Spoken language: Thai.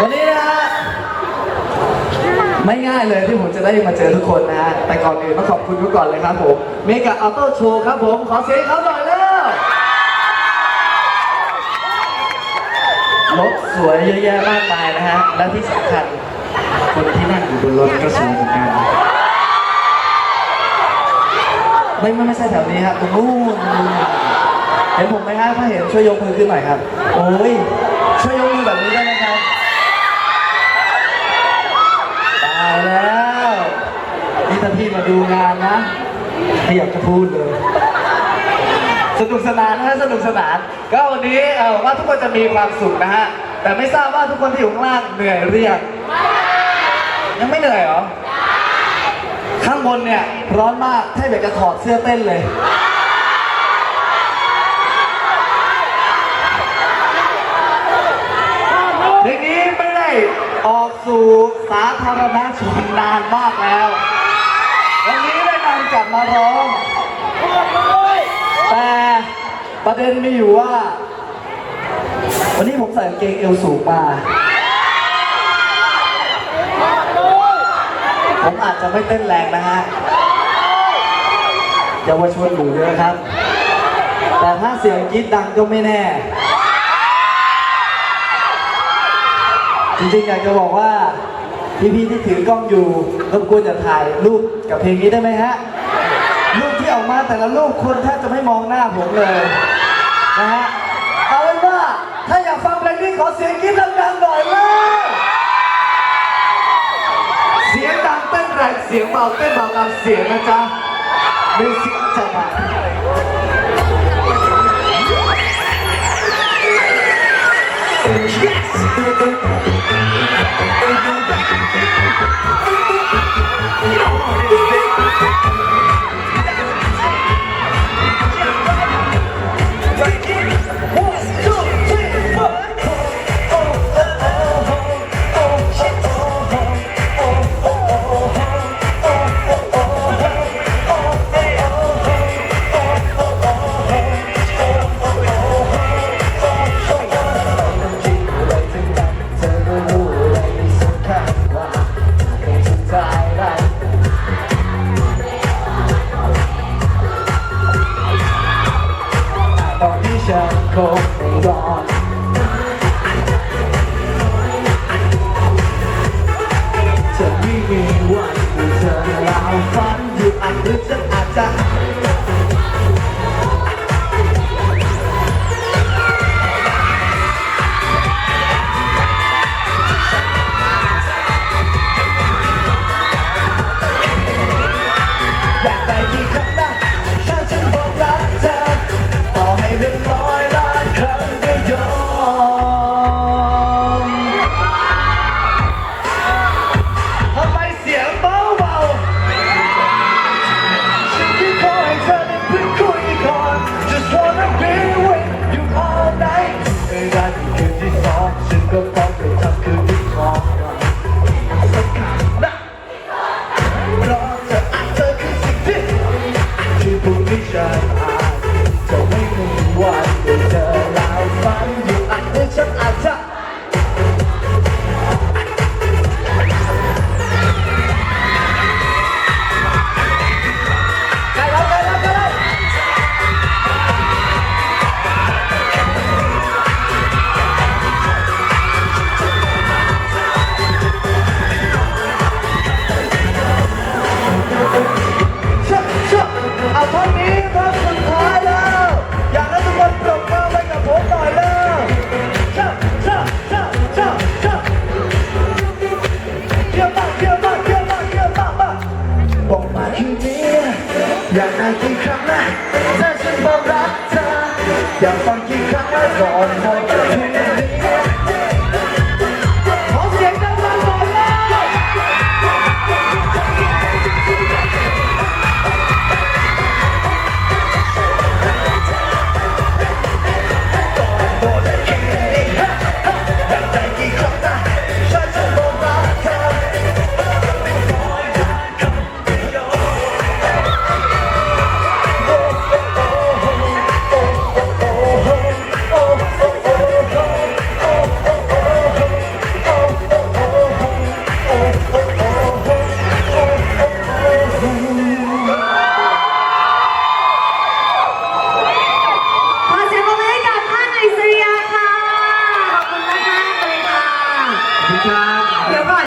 วันนี้นะฮะไม่ง่ายเลยที่ผมจะได้มาเจอทุกคนนะฮะแต่ก่อนอื่นต้องขอบคุณทุกก่อนเลยครับผมเมกาออโต้โชว์ครับผมขอเสียงเขาหน่อยแล้วรถสวยเยอะแยะมากมายนะฮะและที่สำคัญคนที่นั่งอยู่บนรถก็สวยเหมือนกันไม่ไม่ไม่ใช่แถวนี้ครับตรงนู้นเห็นผมไหมฮะถ้าเห็นช่วยยกมือขึ้นหน่อยครับ โอ้ยช่วยยกมือแบบนี้ได้ไหมครับ ตายแล้วนี่ถ้าพี่มาดูงานนะไม่อยากจะ พูดเลย สนุกสนานนะฮะสนุกสนาน ก็วันนี้เออว่าทุกคนจะมีความสุขนะฮะ แต่ไม่ทราบว่าทุกคนที่อยู่ข้างล่างเหนื่อยหรือยังยังไม่เหนื่อยเหรอ ข้างบนเนี่ยร้อนมากแทบอยากจะถอดเสื้อเต้นเลย เพลงนี้ไม่ได้ออกสู่สาธารณชนนานมากแล้ว วันนี้ได้นำ กลับมาร้อง แต่ประเด็นมีอยู่ว่า วันนี้ผมใส่กางเกงเอวสูงมาผมอาจจะไม่เต้นแรงนะฮะเยาวชนอยู่เยอะครับ แต่ถ้าเสียงกรี๊ดดังก็ไม่แน่ จริงๆอยากจะบอกว่าพี่ๆที่ถือกล้องอยู่รบกวนอย่าถ่ายรูปกับเพลงนี้ได้ไหมฮะ รูปที่ออกมาแต่ละรูปคนแทบจะไม่มองหน้าผมเลยนะฮะเอาเป็นว่าถ้าอยากฟังเพลงนี้ขอเสียงกรี๊ดดังๆหน่อยเลยเสียงดังเต้นแรงเสียงเบาเต้นเบาตามเสียงนะจ๊ะมิวสิกจะมาเตอน The up, look. นี้ครับสุดท้ายแล้ว อยากให้ทุกคนปรบมือไปกับผมหน่อแล้วชะชะชะชะชะเชียร์บเชียบ้าเชียบ้าเชียร์บ้าบ้าบอกมาที่นี้ อยากได้กี่ครั้งนะถ้าฉันบอกรักเธออยากฟัง